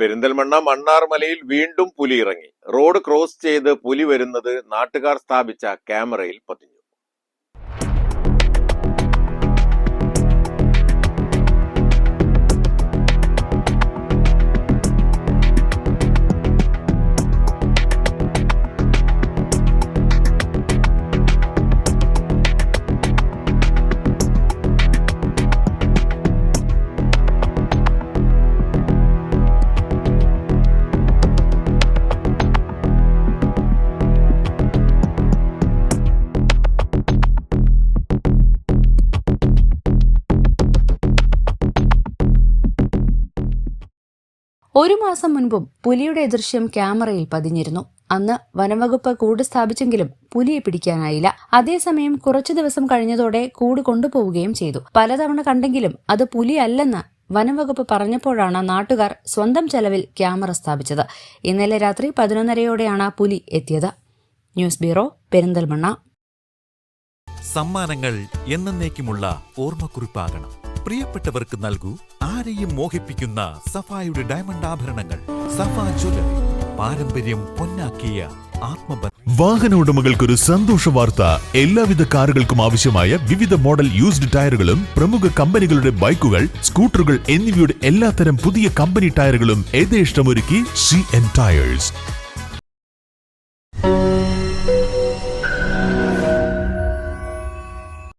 പെരിന്തൽമണ്ണ മണ്ണാർമലയിൽ വീണ്ടും പുലി ഇറങ്ങി റോഡ് ക്രോസ് ചെയ്ത് പുലി വരുന്നത് നാട്ടുകാർ സ്ഥാപിച്ച ക്യാമറയിൽ പതിഞ്ഞു. ഒരു മാസം മുൻപും പുലിയുടെ ദൃശ്യം ക്യാമറയിൽ പതിഞ്ഞിരുന്നു. അന്ന് വനംവകുപ്പ് കൂട് സ്ഥാപിച്ചെങ്കിലും പുലിയെ പിടിക്കാനായില്ല. അതേസമയം കുറച്ചു ദിവസം കഴിഞ്ഞതോടെ കൂട് കൊണ്ടുപോവുകയും ചെയ്തു. പലതവണ കണ്ടെങ്കിലും അത് പുലിയല്ലെന്ന് വനംവകുപ്പ് പറഞ്ഞപ്പോഴാണ് നാട്ടുകാർ സ്വന്തം ചെലവിൽ ക്യാമറ സ്ഥാപിച്ചത്. ഇന്നലെ രാത്രി പതിനൊന്നരയോടെയാണ് പുലി എത്തിയത്. News bureau Perinthalmanna. സമ്മാനങ്ങൾ എന്നേക്കുമുള്ള ഓർമ്മക്കുറിപ്പാകണം. പ്രിയപ്പെട്ടവർക്ക് നൽകൂ ആരെയും മോഹിപ്പിക്കുന്ന സഫായുടെ ഡയമണ്ട് ആഭരണങ്ങൾ. സഫാ ജ്വല്ലറി പാരമ്പര്യം പൊന്നാക്കിയ ആത്മബന്ധം. വാഹന ഉടമകൾക്കൊരു സന്തോഷ വാർത്ത. എല്ലാവിധ കാറുകൾക്കും ആവശ്യമായ വിവിധ മോഡൽ യൂസ്ഡ് ടയറുകളും പ്രമുഖ കമ്പനികളുടെ ബൈക്കുകൾ സ്കൂട്ടറുകൾ എന്നിവയുടെ എല്ലാത്തരം പുതിയ കമ്പനി ടയറുകളും ഏതേ ഇഷ്ടമൊരുക്കി സി എൻ ടയേഴ്സ്